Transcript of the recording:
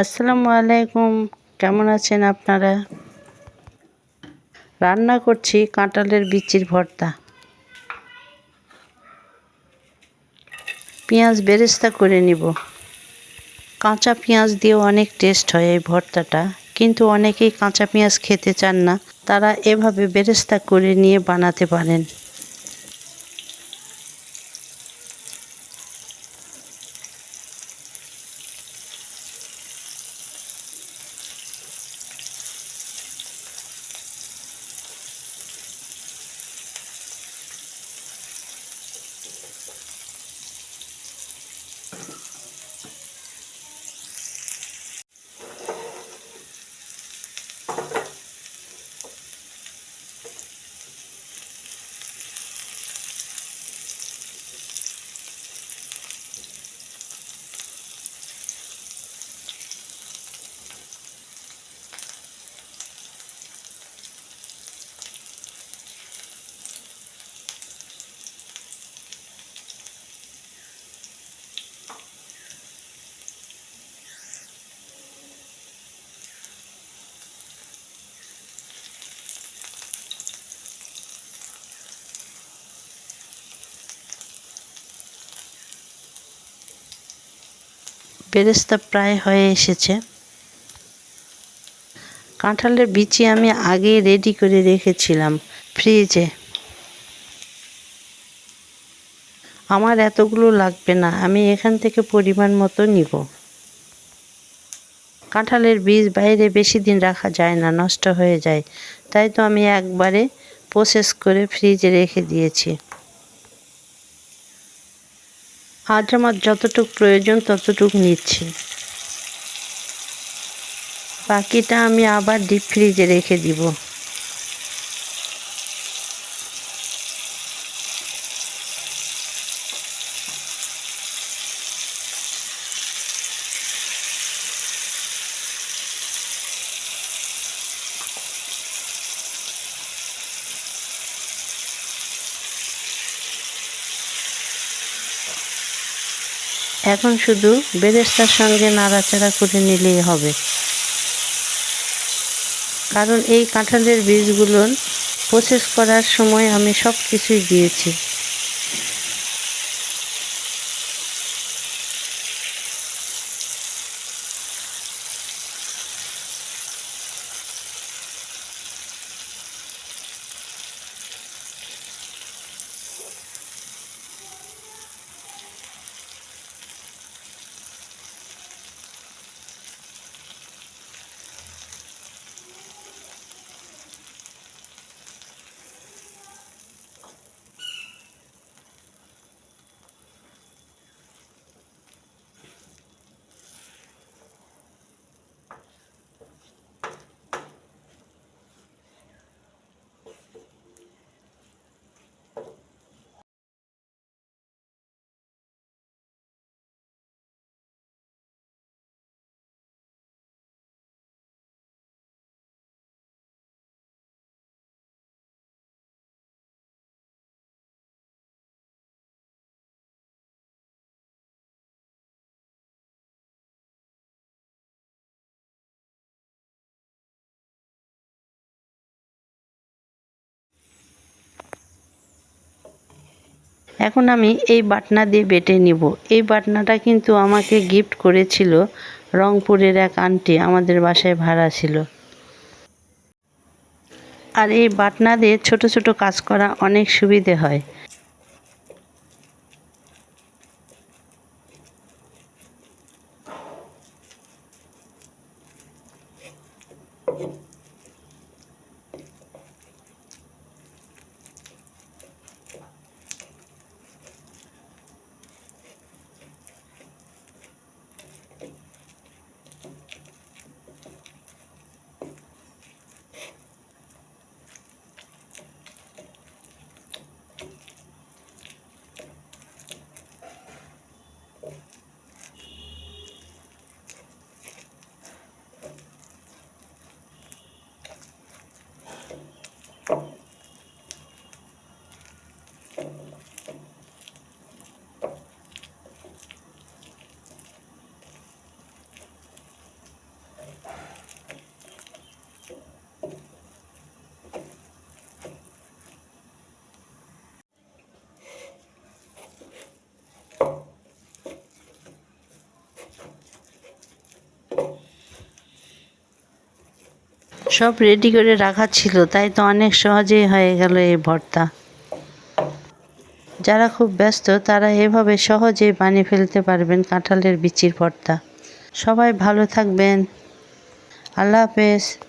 আসসালামু আলাইকুম। কেমন আছেন আপনারা? রান্না করছি কাঁঠালের বিচির ভর্তা। পেঁয়াজ বেরেস্তা করে নিব। কাঁচা পেঁয়াজ দিয়ে অনেক টেস্ট হয় এই ভর্তাটা। কিন্তু অনেকেই কাঁচা পেঁয়াজ খেতে চান না। তারা এভাবে বেরেস্তা করে নিয়ে বানাতে পারেন। বেরেস্তা প্রায় হয়ে এসেছে। কাঁঠালের বিচি আমি আগে রেডি করে রেখেছিলাম ফ্রিজে আমার এতগুলো লাগবে না, আমি এখান থেকে পরিমাণ মতো নিব। কাঁঠালের বীজ বাইরে বেশি দিন রাখা যায় না, নষ্ট হয়ে যায়। তাই তো আমি একবারে প্রসেস করে ফ্রিজে রেখে দিয়েছি। আজ আমার যতটুকু প্রয়োজন ততটুক নিচ্ছি। বাকিটা আমি আবার ডিপ ফ্রিজে রেখে দিব। এখন শুধু বেরেস্তার সঙ্গে নাড়াচাড়া করে নিলেই হবে। কারণ এই কাঁঠালের বীজগুলো প্রসেস করার সময় আমি সব কিছুই দিয়েছি। এখন আমি এই বাটনা দিয়ে বেটে নিব। এই বাটনাটা কিন্তু আমাকে গিফট করেছিল রংপুরের এক আন্টি, আমাদের বাসায় ভাড়া ছিল। আর এই বাটনা দিয়ে ছোট ছোট কাজ করা অনেক সুবিধে হয়। সব রেডি করে রাখা ছিল, তাই তো অনেক সহজেই হয়ে গেল এই ভর্তা। যারা খুব ব্যস্ত, তারা এভাবে সহজেই বানিয়ে ফেলতে পারবেন কাঁঠালের বিচির ভর্তা। সবাই ভালো থাকবেন। আল্লাহ হাফেজ।